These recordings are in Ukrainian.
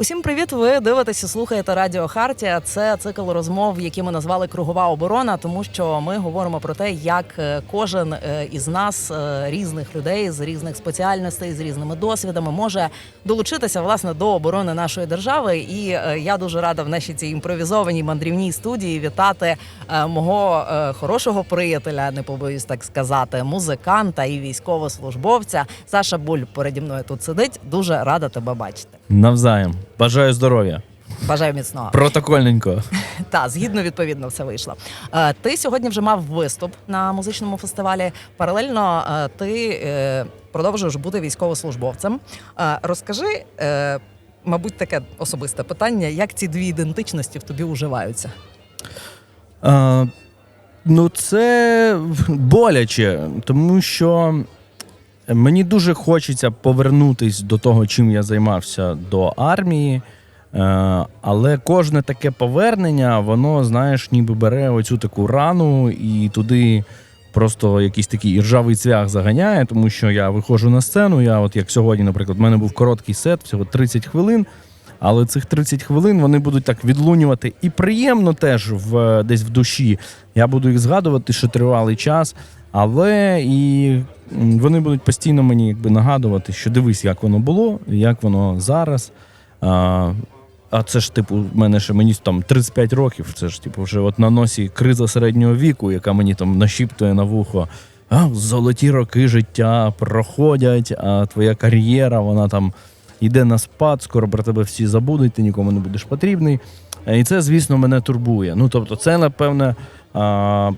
Усім привіт! Ви дивитеся, слухаєте Радіо Хартія. Це цикл розмов, які ми назвали Кругова оборона, тому що ми говоримо про те, як е, кожен е, із нас, е, різних людей з різних спеціальностей, з різними досвідами, може долучитися власне до оборони нашої держави. І я дуже рада в нашій цій імпровізованій мандрівній студії вітати мого хорошого приятеля, не побоюсь так сказати, музиканта і військовослужбовця. Саша Буль переді мною тут сидить. Дуже рада тебе бачити. Навзаєм. Бажаю здоров'я. Бажаю міцного. Протокольненько. Та згідно відповідно все вийшло. Е, Ти сьогодні вже мав виступ на музичному фестивалі. Паралельно е, ти е, продовжуєш бути військовослужбовцем. Е, Розкажи, е, мабуть, таке особисте питання: як ці дві ідентичності в тобі уживаються? А, ну, це боляче, тому що мені дуже хочеться повернутись до того, чим я займався до армії. Е, але кожне таке повернення, воно, знаєш, ніби бере оцю таку рану і туди просто якийсь такий іржавий цвях заганяє, тому що я виходжу на сцену. Я, от як сьогодні, наприклад, в мене був короткий сет, всього 30 хвилин. Але цих 30 хвилин вони будуть так відлунювати і приємно теж в десь в душі. Я буду їх згадувати ще тривалий час, але і вони будуть постійно мені якби нагадувати, що дивись, як воно було, як воно зараз. А, а це ж, типу, в мене ще мені там 35 років. Це ж, типу, вже от на носі криза середнього віку, яка мені там нашіптує на вухо. А, золоті роки життя проходять, а твоя кар'єра, вона там йде на спад, скоро про тебе всі забудуть, ти нікому не будеш потрібний. Е, І це, звісно, мене турбує. Ну, тобто, це, напевне, а,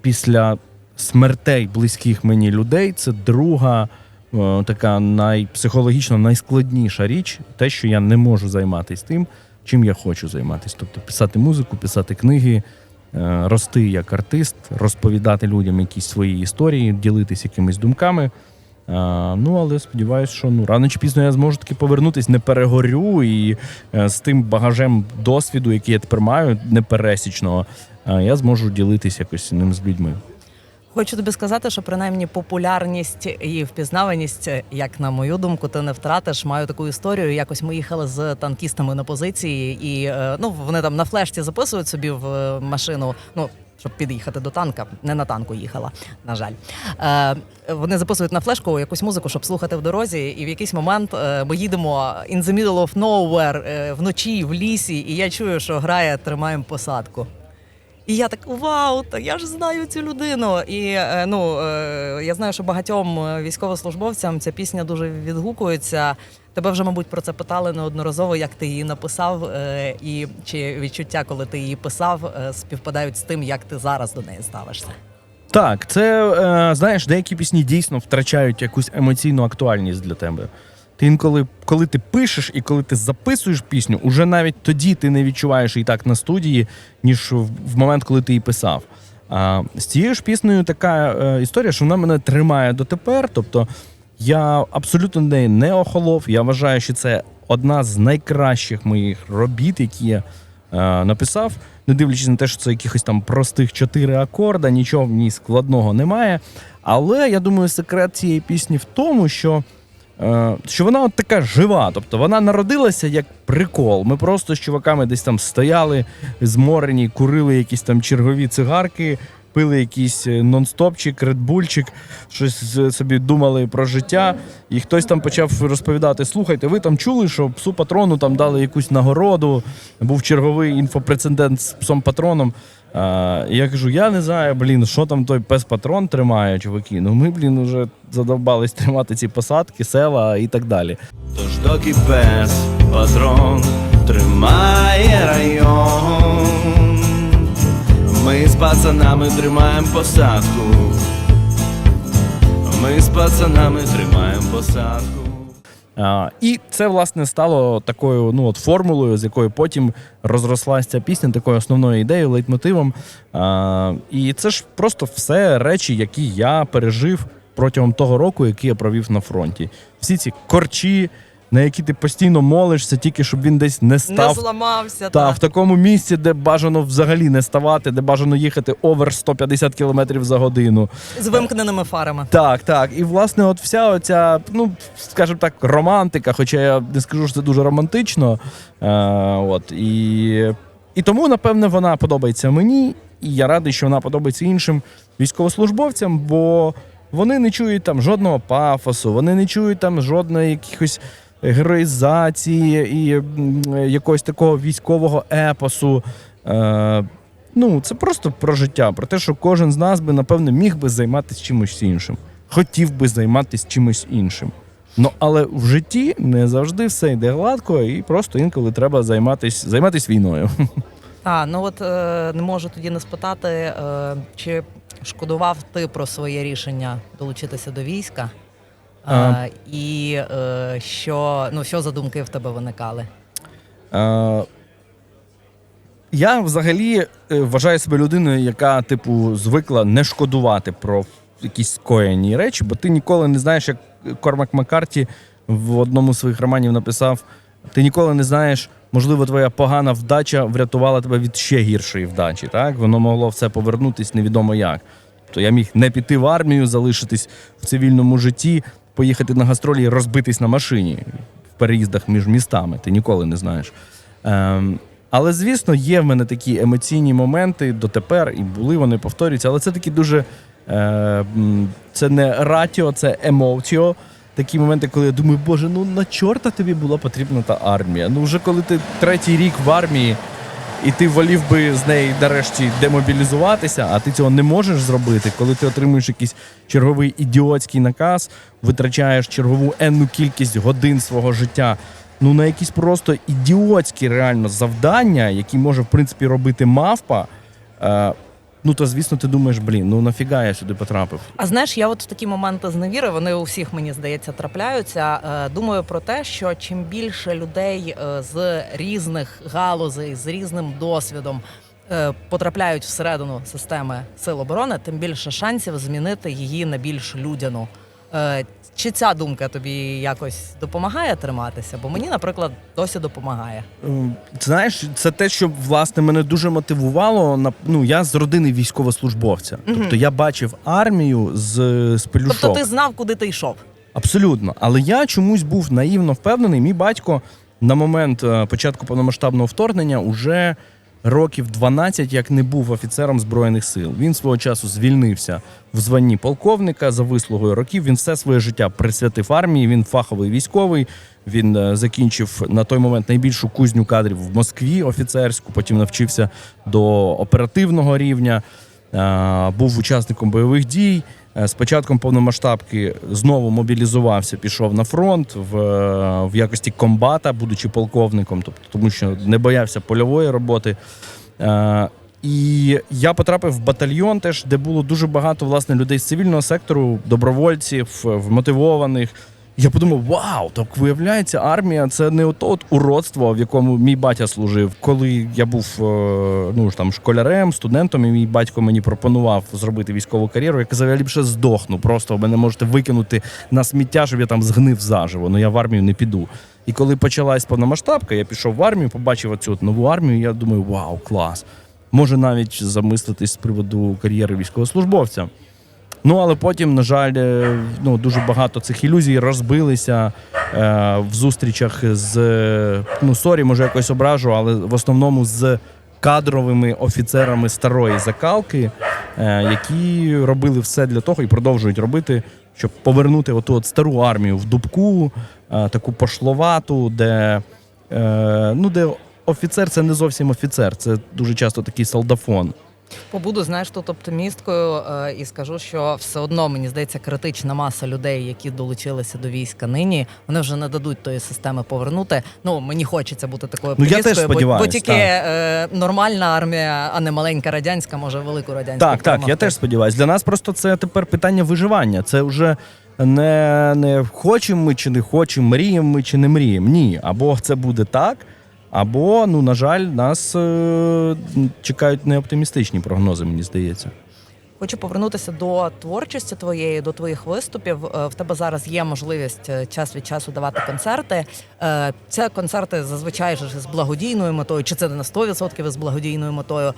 після смертей близьких мені людей, це друга е, така най, психологічно найскладніша річ, те, що я не можу займатися тим, чим я хочу займатися. Тобто писати музику, писати книги, е, рости як артист, розповідати людям якісь свої історії, ділитися якимись думками. А, ну, але сподіваюся, що ну, рано чи пізно я зможу таки повернутись, не перегорю і е, з тим багажем досвіду, який я тепер маю, непересічного, е, я зможу ділитись якось ним з людьми. Хочу тобі сказати, що принаймні популярність і впізнаваність, як на мою думку, ти не втратиш. Маю таку історію. Якось ми їхали з танкістами на позиції, і е, ну вони там на флешці записують собі в е, машину. Ну щоб під'їхати до танка, не на танку їхала, на жаль. Е, вони записують на флешку якусь музику, щоб слухати в дорозі. І в якийсь момент е, ми їдемо in the middle of nowhere е, вночі в лісі, і я чую, що грає Тримаємо посадку. І я так вау, та я ж знаю цю людину. І е, ну е, я знаю, що багатьом е, військовослужбовцям ця пісня дуже відгукується. Тебе вже, мабуть, про це питали неодноразово, як ти її написав, і чи відчуття, коли ти її писав, співпадають з тим, як ти зараз до неї ставишся. Так, це знаєш, деякі пісні дійсно втрачають якусь емоційну актуальність для тебе. Інколи, коли ти пишеш і коли ти записуєш пісню, уже навіть тоді ти не відчуваєш її так на студії, ніж в, момент, коли ти її писав. А, з цією ж піснею така е, історія, що вона мене тримає дотепер. Тобто я абсолютно неї не охолов. Я вважаю, що це одна з найкращих моїх робіт, які я е, написав, не дивлячись на те, що це якихось там простих чотири акорда, нічого в ній складного немає. Але я думаю, секрет цієї пісні в тому, що, що вона от така жива. Тобто вона народилася як прикол. Ми просто з чуваками десь там стояли, зморені, курили якісь там чергові цигарки. Пили якийсь е, нон-стопчик, редбульчик, щось е, собі думали про життя, і хтось там почав розповідати: слухайте, ви там чули, що псу патрону там дали якусь нагороду, був черговий інфопрецедент з псом патроном. Я кажу: я не знаю, блін, що там той пес патрон тримає, чуваки. Ну ми, блін, вже задовбались тримати ці посадки, села і так далі. Тож доки пес патрон тримає район, ми з пацанами тримаємо посадку. Ми з пацанами тримаємо посадку. І це власне стало такою ну от формулою, з якою потім розрослася ця пісня, такою основною ідеєю, лейтмотивом. І це ж просто все речі, які я пережив протягом того року, який я провів на фронті. Всі ці корчі, на який ти постійно молишся, тільки щоб він десь не Не зламався. Та, та. в такому місці, де бажано взагалі не ставати, де бажано їхати овер 150 км за годину. З вимкненими фарами. Так, так. І власне, от вся оця, ну скажімо так, романтика, хоча я не скажу, що це дуже романтично. Е, от, і, і тому, напевне, вона подобається мені, і я радий, що вона подобається іншим військовослужбовцям, бо вони не чують там жодного пафосу, вони не чують там жодної якихось героїзації і якогось такого військового епосу. Е, Ну, це просто про життя, про те, що кожен з нас би, напевно, міг би займатися чимось іншим, хотів би займатися чимось іншим. Ну, але в житті не завжди все йде гладко, і просто інколи треба займатися займатись війною. А, ну от е, не можу тоді не спитати, е, чи шкодував ти про своє рішення долучитися до війська? А. І е, що, ну, що за думки в тебе виникали? Е, я взагалі е, вважаю себе людиною, яка, типу, звикла не шкодувати про якісь скоєні речі, бо ти ніколи не знаєш, як Кормак Маккарті в одному з своїх романів написав: ти ніколи не знаєш, можливо, твоя погана вдача врятувала тебе від ще гіршої вдачі. Так? Воно могло все повернутись невідомо як. То я міг не піти в армію, залишитись в цивільному житті, поїхати на гастролі і розбитись на машині в переїздах між містами. Ти ніколи не знаєш. Ем, але, звісно, є в мене такі емоційні моменти дотепер, і були вони повторюються, але це такі дуже. Е, це не ратіо, це емоціо. Такі моменти, коли я думаю, боже, ну на чорта тобі була потрібна та армія. Ну, вже коли ти третій рік в армії, і ти волів би з неї нарешті демобілізуватися, а ти цього не можеш зробити, коли ти отримуєш якийсь черговий ідіотський наказ, витрачаєш чергову енну кількість годин свого життя. Ну на якісь просто ідіотські реально завдання, які може в принципі робити мавпа. Ну то звісно, ти думаєш, блін, ну нафіга я сюди потрапив. А знаєш, я от в такі моменти зневіри, вони у всіх, мені здається, трапляються. Е, Думаю про те, що чим більше людей е, з різних галузей, з різним досвідом е, потрапляють всередину системи сил оборони, тим більше шансів змінити її на більш людяну. Е, Чи ця думка тобі якось допомагає триматися? Бо мені, наприклад, досі допомагає. Ем, знаєш, це те, що власне мене дуже мотивувало. Ну я з родини військовослужбовця. Мгм. Тобто я бачив армію з, з пелюшок. Тобто ти знав, куди ти йшов. Абсолютно. Але я чомусь був наївно впевнений. Мій батько на момент е, початку повномасштабного вторгнення уже років 12 як не був офіцером збройних сил. Він свого часу звільнився в званні полковника за вислугою років. Він все своє життя присвятив армії. Він фаховий військовий. Він е, закінчив на той момент найбільшу кузню кадрів в Москві офіцерську. Потім навчився до оперативного рівня. Е, був учасником бойових дій. Е, З початком повномасштабки знову мобілізувався, пішов на фронт в, е, в якості комбата, будучи полковником, тобто тому що не боявся польової роботи. Е, І я потрапив в батальйон, теж де було дуже багато власне людей з цивільного сектору, добровольців, вмотивованих. Я подумав: вау, так виявляється, армія це не ото от уродство, в якому мій батя служив. Коли я був е, ну ж там школярем, студентом, і мій батько мені пропонував зробити військову кар'єру. Я казав, я ліпше здохну. Просто мене можете викинути на сміття, щоб я там згнив заживо. Ну я в армію не піду. І коли почалась повномасштабка, я пішов в армію, побачив оцю от нову армію. Я думаю, вау, клас. Може навіть замислитись з приводу кар'єри військовослужбовця. Ну, але потім, на жаль, е, ну, дуже багато цих ілюзій розбилися е, в зустрічах з ну, сорі, може якось ображу, але в основному з кадровими офіцерами старої закалки, е, які робили все для того і продовжують робити, щоб повернути оту от стару армію в дубку, е, таку пошловату, де, е, ну, де офіцер це не зовсім офіцер, це дуже часто такий солдафон. Побуду, знаєш, тут оптимісткою е, і скажу, що все одно мені здається, критична маса людей, які долучилися до війська нині, вони вже не дадуть тої системи повернути. Ну мені хочеться бути такою Ну, я теж бо, бо тільки так. е, нормальна армія, а не маленька радянська, може велику радянську. Так, так, я теж сподіваюся. Для нас просто це тепер питання виживання. Це вже не, не хочемо ми чи не хочемо, мріємо ми чи не мріємо. Ні. Або це буде так, або, ну, на жаль, нас е, чекають неоптимістичні прогнози, мені здається. Хочу повернутися до творчості твоєї, до твоїх виступів. Е, В тебе зараз є можливість е, час від часу давати концерти. Е, Це концерти зазвичай ж з благодійною метою, чи це не на 100% з благодійною метою.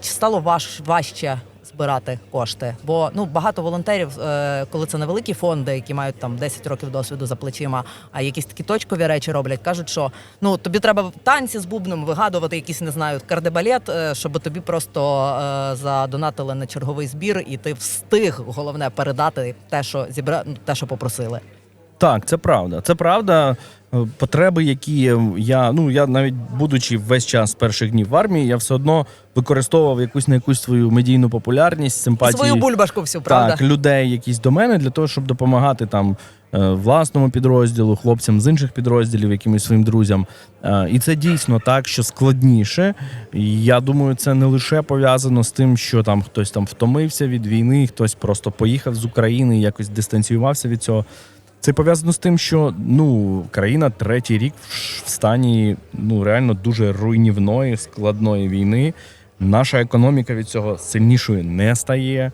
Чи стало важ, важче збирати кошти? Бо ну багато волонтерів, е, коли це невеликі фонди, які мають там 10 років досвіду за плечима, а якісь такі точкові речі роблять, кажуть, що ну тобі треба танці з бубном вигадувати, якісь не знаю, кардебалет, е, щоб тобі просто е, задонатили на черговий збір, і ти встиг головне передати те, що зібра... ну, те, що попросили. Так, це правда. Це правда. Е, Потреби, які я, ну я навіть будучи весь час перших днів в армії, я все одно використовував якусь на якусь свою медійну популярність, симпатії. Свою бульбашку всю, правда? Так, людей якісь до мене для того, щоб допомагати там е, власному підрозділу, хлопцям з інших підрозділів, якимось своїм друзям. Е, І це дійсно так, що складніше. І я думаю, це не лише пов'язано з тим, що там хтось там втомився від війни, хтось просто поїхав з України і якось дистанціювався від цього. Це пов'язано з тим, що ну країна третій рік в стані ну реально дуже руйнівної, складної війни. Наша економіка від цього сильнішою не стає.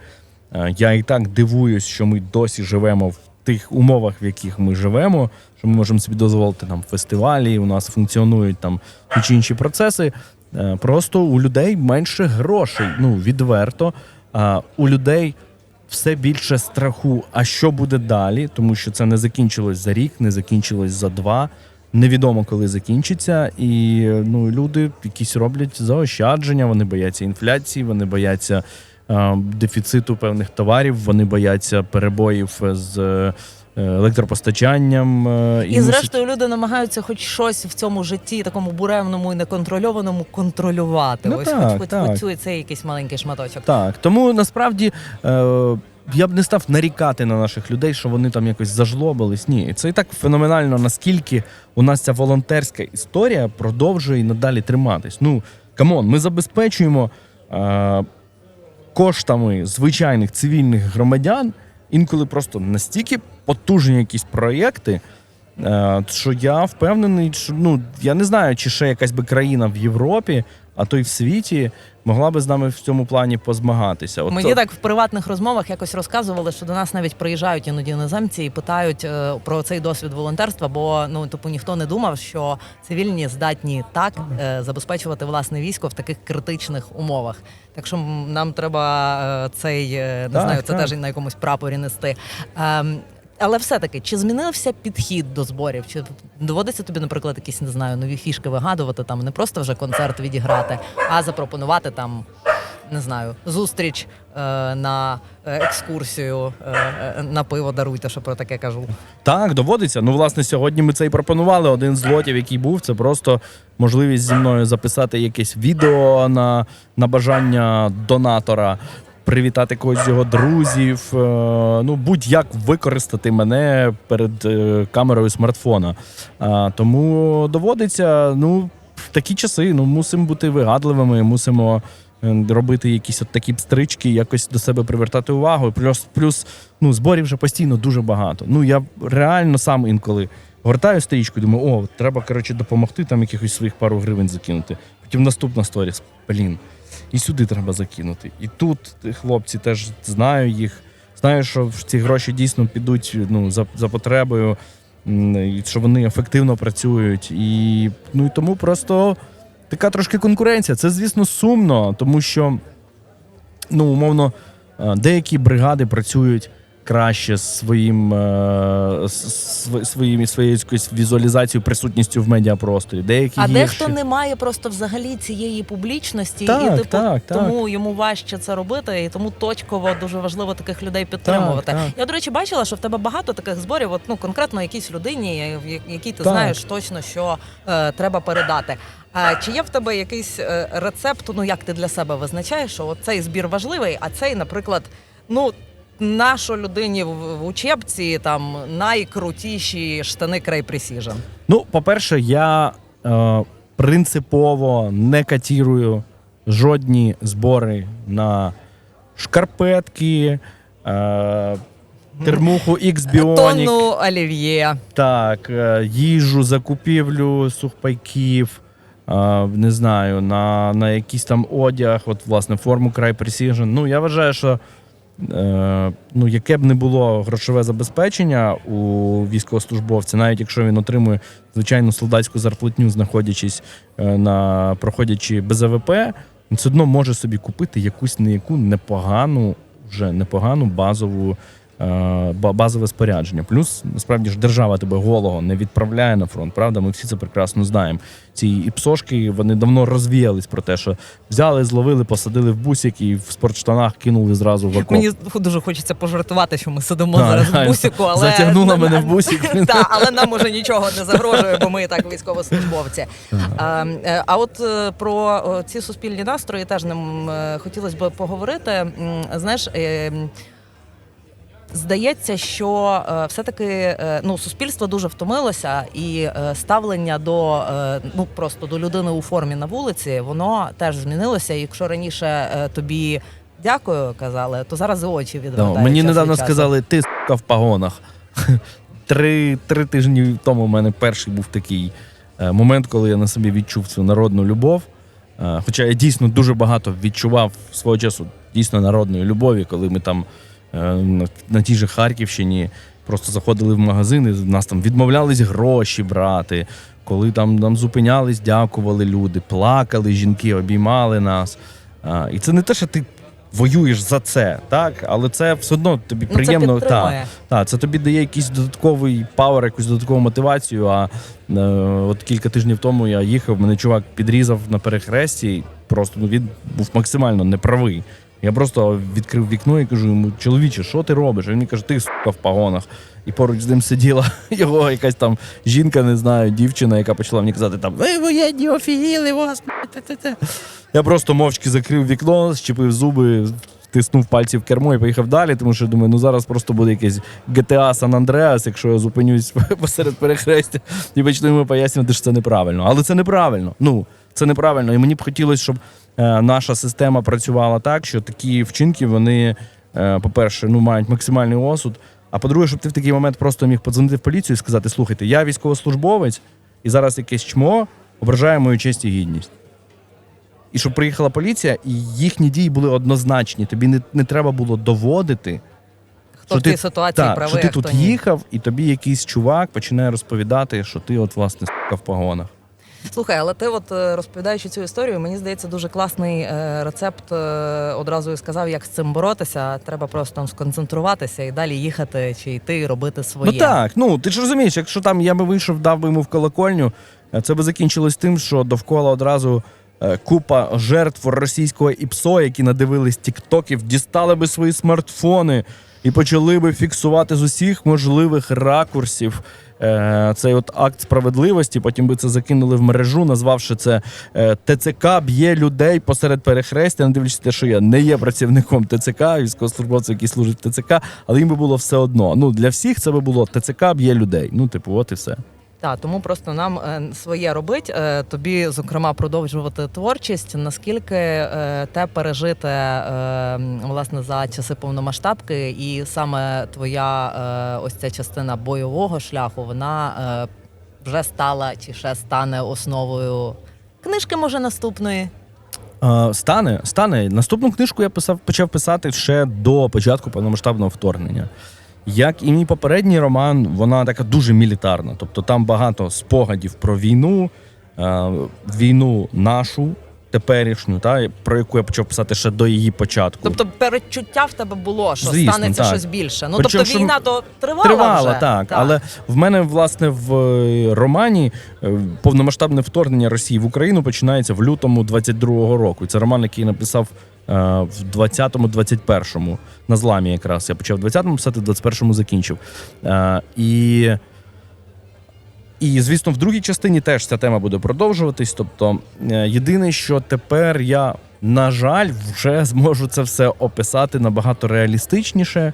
Е, Я і так дивуюсь, що ми досі живемо в тих умовах, в яких ми живемо, що ми можемо собі дозволити там фестивалі, у нас функціонують там ті чи інші процеси. Е, Просто у людей менше грошей, ну відверто. А у людей все більше страху. А що буде далі? Тому що це не закінчилось за рік, не закінчилось за два. Невідомо, коли закінчиться, і ну люди якісь роблять заощадження. Вони бояться інфляції, вони бояться е, дефіциту певних товарів, вони бояться перебоїв з електропостачанням. е, І мусять- зрештою люди намагаються хоч щось в цьому житті, такому буремному і неконтрольованому, контролювати. Ну Ось так, хоч, хоч, так. хоч цю- цей якийсь маленький шматочок. Так, тому насправді е, я б не став нарікати на наших людей, що вони там якось зажлобились. Ні, це і так феноменально, наскільки у нас ця волонтерська історія продовжує і надалі триматись. Ну, камон, ми забезпечуємо е, коштами звичайних цивільних громадян інколи просто настільки потужні якісь проєкти. е, Що я впевнений, що ну я не знаю, чи ще якась би країна в Європі, а то й в світі могла би з нами в цьому плані позмагатися. От Мені то- так в приватних розмовах якось розказували, що до нас навіть приїжджають іноді іноземці і питають е, про цей досвід волонтерства, бо ну типу ніхто не думав, що цивільні здатні так е, забезпечувати власне військо в таких критичних умовах. Так що нам треба цей не Так, знаю, це так. теж на якомусь прапорі нести. Але все-таки, чи змінився підхід до зборів? Чи доводиться тобі, наприклад, якісь не знаю, нові фішки вигадувати, там не просто вже концерт відіграти, а запропонувати там не знаю, зустріч е, на е, екскурсію е, е, на пиво даруйте, що про таке кажу. Так, доводиться. Ну, власне, сьогодні ми це і пропонували. Один з лотів, який був, це просто можливість зі мною записати якесь відео на, на бажання донатора, привітати когось з його друзів. е, Ну, будь-як використати мене перед е, камерою смартфона. Тому доводиться, ну, в такі часи, ну, мусимо бути вигадливими, мусимо. е, Робити якісь от такі стрички, якось до себе привертати увагу. Плюс, плюс ну, зборів вже постійно дуже багато. Ну я реально сам інколи гортаю стрічку, думаю, о, треба коротше допомогти там якихось своїх пару гривень закинути. Потім наступна сторіс. Блін, і сюди треба закинути. І тут хлопці теж знаю їх. Знаю, що ці гроші дійсно підуть ну, за, за потребою, і що вони ефективно працюють. І, ну, і тому просто така трошки конкуренція. Це, звісно, сумно, тому що ну, умовно, е, деякі бригади працюють краще своїм е, своїм своєю якоюсь візуалізацією, присутністю в медіапросторі. Деякі А гірші. дехто не має просто взагалі цієї публічності, Так, і типу так, так. тому йому важче це робити, і тому точково дуже важливо таких людей підтримувати. Так, так. Я до речі бачила, що в тебе багато таких зборів. От ну конкретно якійсь людині, в якій ти Так. знаєш точно, що е, треба передати. А чи є в тебе якийсь е, рецепт? Ну як ти для себе визначаєш, що от цей збір важливий, а цей, наприклад, ну. Нашу людині в учебці там найкрутіші штани Крей Precision. Ну, по-перше, я е, принципово не катірую жодні збори на шкарпетки, е, термуху X Bionic, Тонну олів'є. так, е, їжу, закупівлю сухпайків. е, Не знаю, на, на якийсь там одяг, от власне форму край Precision. Ну, я вважаю, що ну, яке б не було грошове забезпечення у військовослужбовця, навіть якщо він отримує звичайну солдатську зарплатню, знаходячись е, на проходячи без АВП, він все одно може собі купити якусь не непогану, вже непогану базову. Е, ба- Базове спорядження. Плюс насправді ж держава тебе голого не відправляє на фронт. Правда, ми всі це прекрасно знаємо. Ці іпсошки вони давно розвіялись про те, що взяли, зловили, посадили в бусик і в спортштанах кинули зразу в окоп. Мені дуже хочеться пожартувати, що ми сидимо Так, зараз в бусику, але Затягнула мене в бусик. Та, але нам уже нічого не загрожує, бо ми і так військовослужбовці. А, е, а от е, про ці суспільні настрої теж нам хотілося б поговорити. Знаєш. Здається, що е, все-таки е, ну, суспільство дуже втомилося, і е, ставлення до ну просто до людини у формі на вулиці, воно теж змінилося. І якщо раніше тобі дякую казали, то зараз і очі Да, відвертають. мені недавно сказали, ти сука в погонах. Три, три тижні тому в мене перший був такий момент, коли я на собі відчув цю народну любов. Хоча я дійсно дуже багато відчував свого часу дійсно народної любові, коли ми там на, на тій же Харківщині просто заходили в магазини, нас там відмовлялись гроші брати, коли там нам зупинялись, дякували люди, плакали жінки, обіймали нас. Е, І це не те, що ти воюєш за це, так? Але це все одно тобі Ну, приємно. підтримує. та, та, це тобі дає якийсь додатковий пауер, якусь додаткову мотивацію. А е, от кілька тижнів тому я їхав, мене чувак підрізав на перехресті. і Просто ну, він був максимально неправий. Я просто відкрив вікно і кажу йому, чоловіче, що ти робиш? Він мені каже, ти сука в погонах. І поруч з ним сиділа його якась там жінка, не знаю, дівчина, яка почала мені казати, там ви воєнні офігіли вас. Я просто мовчки закрив вікно, щепив зуби, тиснув пальці в кермо і поїхав далі, тому що думаю, ну зараз просто буде якесь GTA San Andreas, якщо я зупинюсь посеред перехрестя і почну йому пояснювати, що це неправильно. Але це неправильно. Ну, це неправильно. І мені б хотілося, щоб наша система працювала так, що такі вчинки, вони, е, по-перше, ну, мають максимальний осуд. А по-друге, щоб ти в такий момент просто міг подзвонити в поліцію і сказати: слухайте, я військовослужбовець, і зараз якесь чмо ображає мою честь і гідність. І щоб приїхала поліція, і їхні дії були однозначні. Тобі не, не треба було доводити, Хто що ти- ситуації так, правий, що ти тут ні. їхав, і тобі якийсь чувак починає розповідати, що ти, от, власне, в погонах. Слухай, але ти, от е, розповідаючи цю історію, мені здається, дуже класний е, рецепт. е, Одразу сказав, як з цим боротися. Треба просто там сконцентруватися і далі їхати чи йти робити своє. Ну так, ну ти ж розумієш, якщо там я би вийшов, дав би йому в колокольню, це би закінчилось тим, що довкола одразу купа жертв російського ІПСО, які надивились тіктоків, дістали би свої смартфони і почали би фіксувати з усіх можливих ракурсів. е, Цей от акт справедливості, потім би це закинули в мережу, назвавши це е, ТЦК б'є людей посеред перехрестя, не дивлячись те, що я не є працівником ТЦК, військовослужбовців, які служить ТЦК, але їм би було все одно. Ну для всіх це би було ТЦК б'є людей. Ну, типу, от і все. Так, тому просто нам е, своє робить. Е, тобі, зокрема, продовжувати творчість. Наскільки е, те пережите власне за часи повномасштабки, і саме твоя ось ця частина бойового шляху, вона вже стала чи ще стане основою книжки, може, наступної. Стане, стане. Наступну книжку я писав, почав писати ще до початку повномасштабного вторгнення. Як і мій попередній роман, вона така дуже мілітарна. Тобто там багато спогадів про війну, е, війну нашу, теперішню, та, про яку я почав писати ще до її початку. Тобто передчуття в тебе було, що Звісно, станеться так. щось більше. Ну Причому, тобто війна то тривала, Тривала, вже. так, Але в мене, власне, в е, романі е, повномасштабне вторгнення Росії в Україну починається в лютому 22-го року. Це роман, який я написав е, в 20-му, 21-му, на зламі якраз. Я почав в 20-му писати, в 21-му закінчив. І. І, звісно, в другій частині теж ця тема буде продовжуватись. Тобто, е, єдине, що тепер я, на жаль, вже зможу це все описати набагато реалістичніше.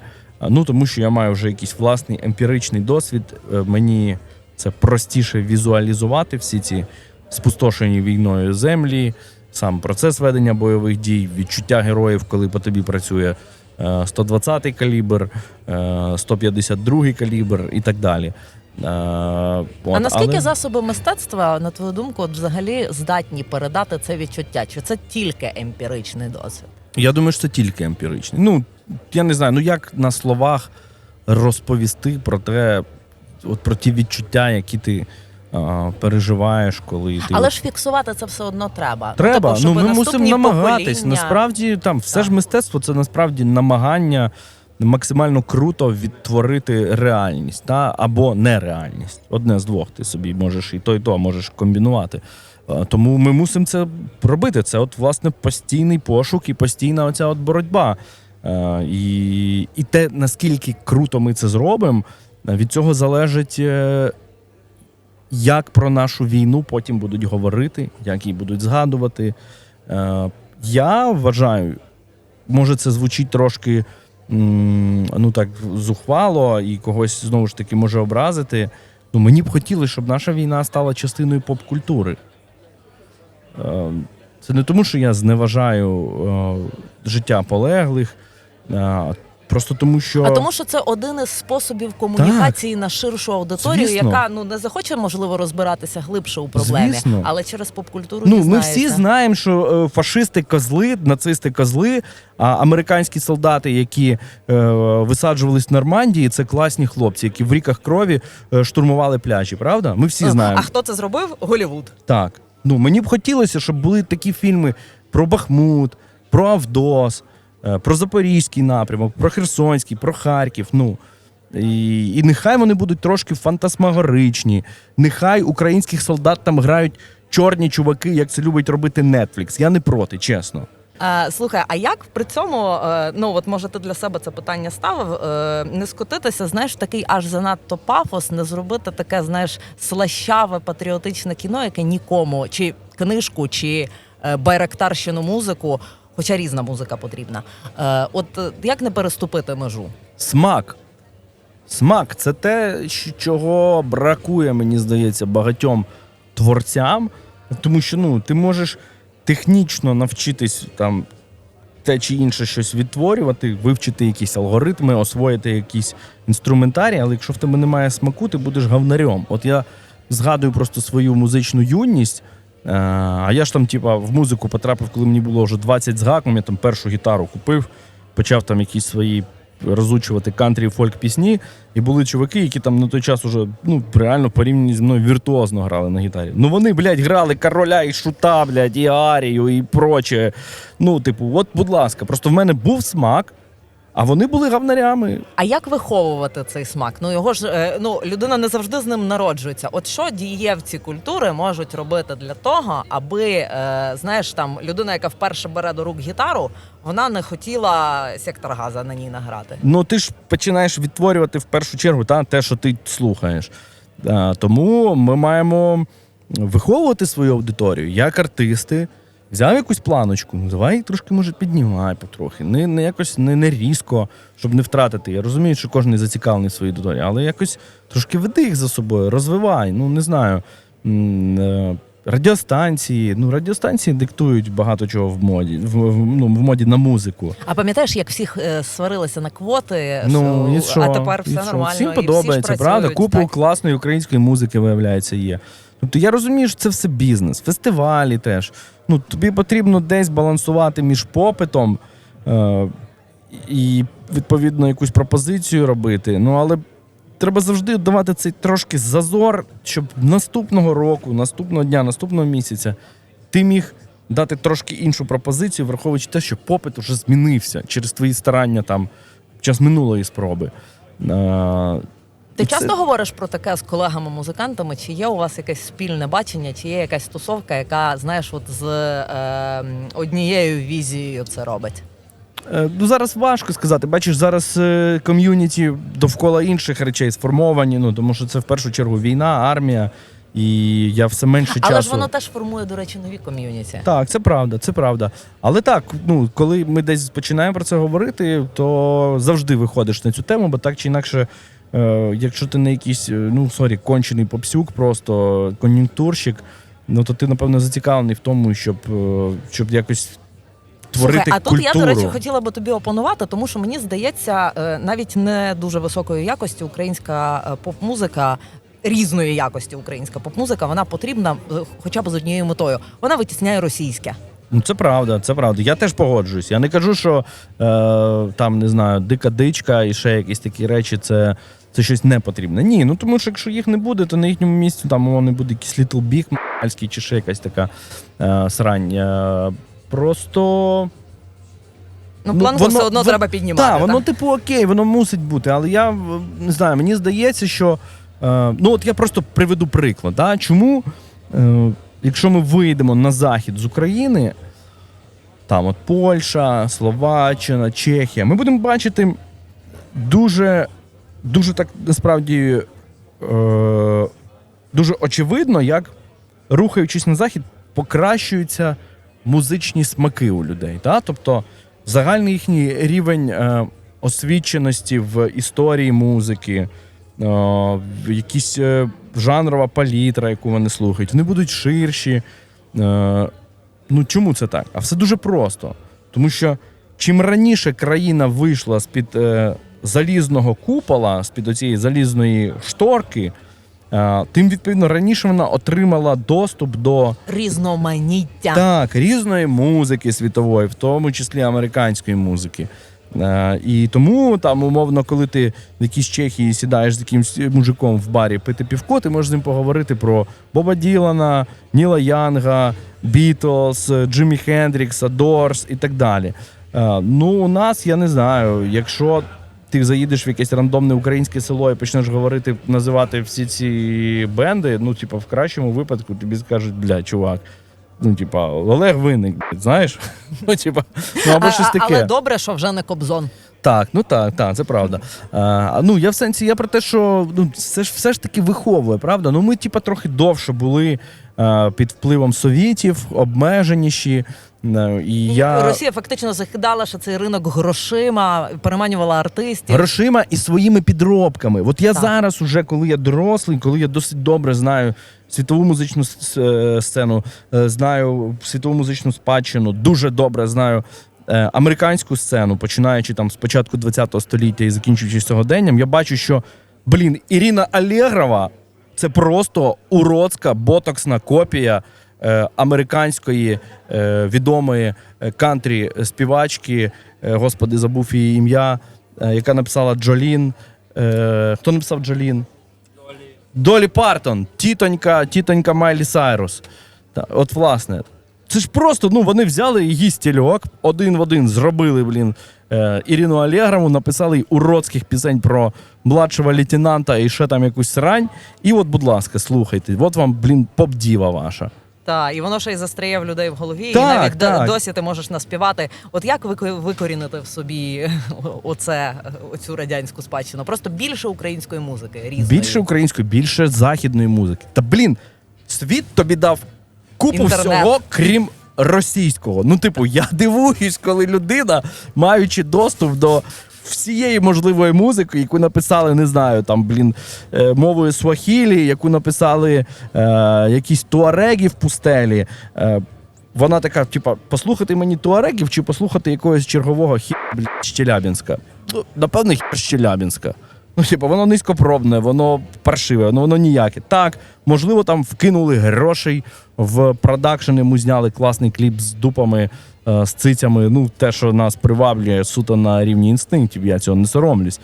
Ну, тому що я маю вже якийсь власний емпіричний досвід. Е, Мені це простіше візуалізувати всі ці спустошені війною землі, сам процес ведення бойових дій, відчуття героїв, коли по тобі працює е, 120-й калібр, е, 152-й калібр і так далі. А от, наскільки але- засоби мистецтва, на твою думку, от взагалі здатні передати це відчуття? Чи це тільки емпіричний досвід? Я думаю, що це тільки емпіричний. Ну, я не знаю, ну як на словах розповісти про те, от про ті відчуття, які ти а, переживаєш, коли ти. Але от- ж фіксувати це все одно треба. Треба, типу, щоб ну ми мусимо намагатись. покоління- Насправді там все Так. ж мистецтво це насправді намагання максимально круто відтворити реальність та або нереальність. Одне з двох. Ти собі можеш і то, і то можеш комбінувати. Тому ми мусимо це робити. Це от власне постійний пошук і постійна оця от боротьба. І, і те, наскільки круто ми це зробимо, від цього залежить. е, як про нашу війну потім будуть говорити, як її будуть згадувати. Е, я вважаю, може, це звучить трошки ну так зухвало і когось знову ж таки може образити. Ну, мені б хотілося, щоб наша війна стала частиною поп-культури. Е, це не тому, що я зневажаю е, життя полеглих, е, просто тому, що. А тому, що це один із способів комунікації на ширшу аудиторію, Звісно. яка ну не захоче можливо розбиратися глибше у проблемі, Звісно. але через поп-культуру Ну, ми всі знаємо, що е, фашисти козли, нацисти козли, а американські солдати, які е, висаджувались в Нормандії, це класні хлопці, які в ріках крові е, штурмували пляжі. Правда? Ми всі знаємо. А хто це зробив? Голівуд. Так. Ну, мені б хотілося, щоб були такі фільми про Бахмут, про Авдос, про Запорізький напрямок, про Херсонський, про Харків. Ну. І, і нехай вони будуть трошки фантасмагоричні. Нехай українських солдат там грають чорні чуваки, як це любить робити Netflix. Я не проти, чесно. Е, слухай, а як при цьому, е, ну от може ти для себе це питання ставив, е, не скотитися, знаєш, такий аж занадто пафос, не зробити таке, знаєш, слащаве патріотичне кіно, яке нікому, чи книжку, чи е, байрактарщину музику, хоча різна музика потрібна. Е, от е, як не переступити межу? Смак. Смак це те, чого бракує, мені здається, багатьом творцям. Тому що ну, ти можеш технічно навчитись там те чи інше щось відтворювати, вивчити якісь алгоритми, освоїти якісь інструментарій, але якщо в тебе немає смаку, ти будеш говнарем. От я згадую просто свою музичну юність. Е, А я ж там, типа, в музику потрапив, коли мені було вже 20 з гаком, я там першу гітару купив, почав там якісь свої розучувати кантрі фольк пісні. І були чуваки, які там на той час уже ну, реально порівняні зі мною віртуозно грали на гітарі. Ну вони, блядь, грали короля і шута, блядь, і арію, і проче. Ну, типу, от, будь ласка, просто в мене був смак, а вони були гавнарями. А як виховувати цей смак? Ну його ж е, ну людина не завжди з ним народжується. От що дієвці культури можуть робити для того, аби е, знаєш, там людина, яка вперше бере до рук гітару, вона не хотіла сектор газа на ній награти. Ну, ти ж починаєш відтворювати в першу чергу та, те, що ти слухаєш. Тому ми маємо виховувати свою аудиторію як артисти. Взяв якусь планочку, ну давай трошки може піднімай потрохи. Не, не якось не, не різко, щоб не втратити. Я розумію, що кожен зацікавлений в своїй аудиторії, але якось трошки веди їх за собою, розвивай. Ну не знаю. Е, Радіостанції, ну радіостанції диктують багато чого в моді, в, в, ну, в моді на музику. А пам'ятаєш, як всіх е, сварилися на квоти? Ну, і що, що? а тепер І все що? нормально. Всім і всі ж подобається, правда? Купу так? класної української музики, виявляється, є. Тобто я розумію, що це все бізнес, фестивалі теж. Ну, тобі потрібно десь балансувати між попитом е- і, відповідно, якусь пропозицію робити. Ну, але треба завжди давати цей трошки зазор, щоб наступного року, наступного дня, наступного місяця ти міг дати трошки іншу пропозицію, враховуючи те, що попит уже змінився через твої старання там час минулої спроби. Ти і це- часто говориш про таке з колегами-музикантами? Чи є у вас якесь спільне бачення, чи є якась тусовка, яка, знаєш, от з е, однією візією це робить? Е, Ну, зараз важко сказати. Бачиш, зараз е, ком'юніті довкола інших речей сформовані, ну тому що це в першу чергу війна, армія, і я все менше Але часу. ж воно теж формує, до речі, нові ком'юніті. Так, це правда, це правда. Але так, ну коли ми десь починаємо про це говорити, то завжди виходиш на цю тему, бо так чи інакше, якщо ти не якийсь, е, ну сорі, кончений попсюк, просто кон'юнктурщик, ну то ти, напевно, зацікавлений в тому, щоб, е, щоб якось творити Слухай, а тут я, до речі, хотіла би тобі опонувати, тому що мені здається, е, навіть не дуже високої якості українська е, поп-музика. Різної якості українська поп-музика, вона потрібна е, хоча б з однією метою. Вона витісняє російське. Ну, це правда, це правда. Я теж погоджуюсь. Я не кажу, що е, там не знаю, дика дичка і ще якісь такі речі, це, це щось не потрібне. Ні, ну тому що якщо їх не буде, то на їхньому місці там воно буде якийсь Little Big мальський чи ще якась така е, срань. Е, просто. Ну, планку все одно треба піднімати. Так, воно, типу, окей, воно мусить бути. Але я е, не знаю, мені здається, що. Е, ну, от я просто приведу приклад. Да? Чому, е, якщо ми вийдемо на захід з України, там от Польща, Словаччина, Чехія, ми будемо бачити дуже, дуже так насправді е, дуже очевидно, як рухаючись на захід, покращуються музичні смаки у людей. Да? Тобто загальний їхній рівень е, освіченості в історії музики, е, якісь е, жанрова палітра, яку вони слухають, вони будуть ширші. Е, ну чому це так? А все дуже просто. Тому що чим раніше країна вийшла з-під е, залізного купола, з-під оцієї залізної шторки, е, тим відповідно раніше вона отримала доступ до Різноманіття. так, різної музики світової, в тому числі американської музики. Е, і тому там, умовно, коли ти в якійсь Чехії сідаєш з якимсь мужиком в барі пити півко, ти можеш з ним поговорити про Боба Ділана, Ніла Янга, Бітлз, Джиммі Хендрікса, Дорс і так далі. Е, ну, у нас я не знаю, якщо ти заїдеш в якесь рандомне українське село і почнеш говорити, називати всі ці бенди, ну, типа, в кращому випадку тобі скажуть, бля, чувак. Ну, типа, Олег блядь, знаєш? Ну, типа, ну або А- щось таке. Але добре, що вже не Кобзон. Так, ну так, так, це правда. А, ну я в сенсі, я про те, що ну, це ж все ж таки виховує, правда? Ну ми, типа, трохи довше були а, під впливом совєтів, обмеженіші. Е, І я Росія фактично закидала ще цей ринок грошима, переманювала артистів. грошима і своїми підробками. От я Так. зараз, уже коли я дорослий, коли я досить добре знаю світову музичну е, сцену, е, знаю світову музичну спадщину, дуже добре знаю. е, Американську сцену, починаючи там з початку ХХ століття і закінчуючи сьогоденням, я бачу, що блін, Ірина Алєгрова це просто уродська ботоксна копія американської е, відомої е, кантрі співачки, е, господи, забув її ім'я, е, яка написала Джолін. Е, хто написав Джолін? Долі Партон, тітонька, тітонька Майлі Сайрус. От, власне, це ж просто, ну, вони взяли її стільок, один в один зробили, блін, е, Ірину Алєгрову, написали їй уродських пісень про младшого лейтенанта і ще там якусь срань. І от, будь ласка, слухайте, от вам, блін, поп-діва ваша. Так, і воно ще й застряє в людей в голові, і навіть так. досі ти можеш наспівати. От як ви викорінити в собі оце, оцю радянську спадщину? Просто більше української музики різної. Більше української, більше західної музики. Та блін, світ тобі дав купу Інтернет. всього, крім російського. Ну, типу, я дивуюсь, коли людина, маючи доступ до всієї можливої музики, яку написали, не знаю, там, блін, е, мовою свахілі, яку написали е, якісь туареги в пустелі. Е, вона така, типа, послухати мені туарегів чи послухати якогось чергового хі блін, з Челябінська. Ну, Напевне, хі з Челябінська. Ну, типу, воно низькопробне, воно паршиве, воно, воно ніяке. Так, можливо, там вкинули грошей в продакшн, йому зняли класний кліп з дупами, е, з цицями. Ну, те, що нас приваблює суто на рівні інстинктів, я цього не соромлюсь.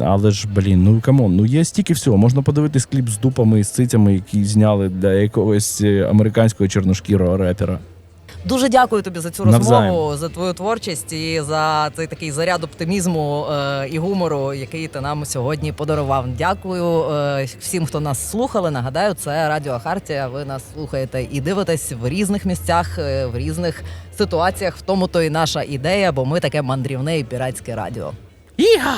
Але ж, блін, ну камон, ну є стільки всього. Можна подивитись кліп з дупами і з цицями, які зняли для якогось е, американського чорношкірого репера. Дуже дякую тобі за цю Навзаєм. розмову, за твою творчість і за цей такий заряд оптимізму е, і гумору, який ти нам сьогодні подарував. Дякую е, всім, хто нас слухали. Нагадаю, це Радіо Хартія. Ви нас слухаєте і дивитесь в різних місцях, е, в різних ситуаціях. В тому то і наша ідея, бо ми таке мандрівне і піратське радіо. Іга!